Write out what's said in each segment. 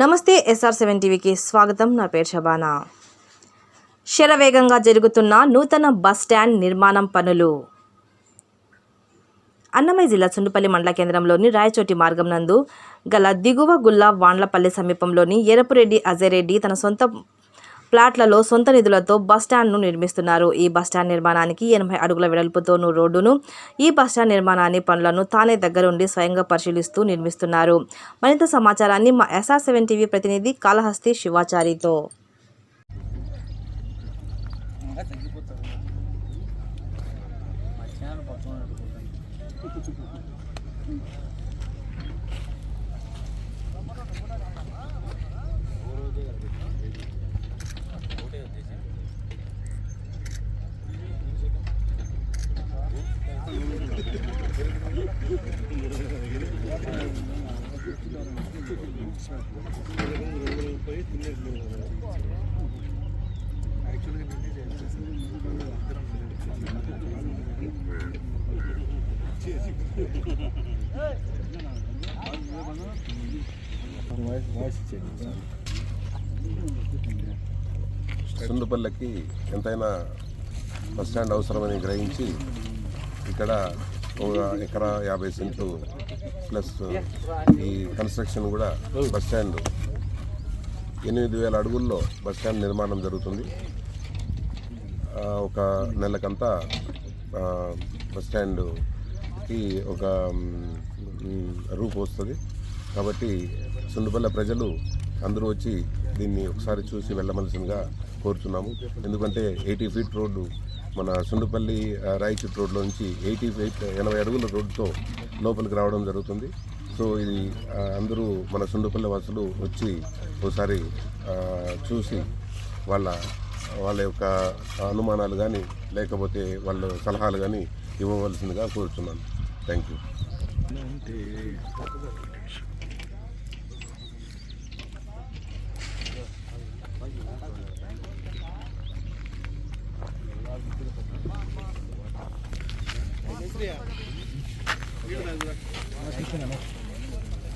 నమస్తే SR seven టీవీకి స్వాగతం. నా పేరు షబానా. శరవేగంగా జరుగుతున్న నూతన బస్ స్టాండ్ నిర్మాణం పనులు. అన్నమయ్య జిల్లా సుండుపల్లి మండల కేంద్రంలోని రాయచోటి మార్గం నందు గల దిగువ గుల్ల వాండ్లపల్లి సమీపంలోని ఎరపురెడ్డి అజయరెడ్డి తన సొంత ప్లాట్లలో సొంత నిధులతో బస్ స్టాండ్ను నిర్మిస్తున్నారు. ఈ బస్ స్టాండ్ నిర్మాణానికి ఎనభై అడుగుల వెడల్పుతోనూ రోడ్డును ఈ బస్టాండ్ నిర్మాణాన్ని పనులను తానే దగ్గరుండి స్వయంగా పరిశీలిస్తూ నిర్మిస్తున్నారు. మరింత సమాచారాన్ని మా ఎస్ఆర్ సెవెన్ టీవీ ప్రతినిధి కాళహస్తి శివాచారితో. సుండుపల్లెకి ఎంతైనా బస్ స్టాండ్ అవసరమని గ్రహించి ఇక్కడ ఎకరా యాభై సెంట్లు ప్లస్ ఈ కన్స్ట్రక్షన్ కూడా బస్ స్టాండ్. ఎనిమిది వేల అడుగుల్లో బస్ స్టాండ్ నిర్మాణం జరుగుతుంది. ఒక నెలకంతా బస్ స్టాండ్కి ఒక రూపు వస్తుంది. కాబట్టి సుండుపల్ల ప్రజలు అందరూ వచ్చి దీన్ని ఒకసారి చూసి వెళ్ళవలసిందిగా కోరుతున్నాము. ఎందుకంటే ఎయిటీ ఫీట్ రోడ్డు మన సుండుపల్లి ఆ, రాయచూట్ రోడ్లో నుంచి ఎయిటీ ఫీట్ ఎనభై అడుగుల రోడ్డుతో లోపలికి రావడం జరుగుతుంది. సో ఇది అందరూ మన సుండుపల్లి వాసులు వచ్చి ఒకసారి చూసి వాళ్ళ వాళ్ళ యొక్క అనుమానాలు కానీ లేకపోతే వాళ్ళ సలహాలు కానీ ఇవ్వవలసిందిగా కోరుతున్నాను థ్యాంక్ యూ.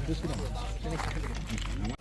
తీసుకున్నాను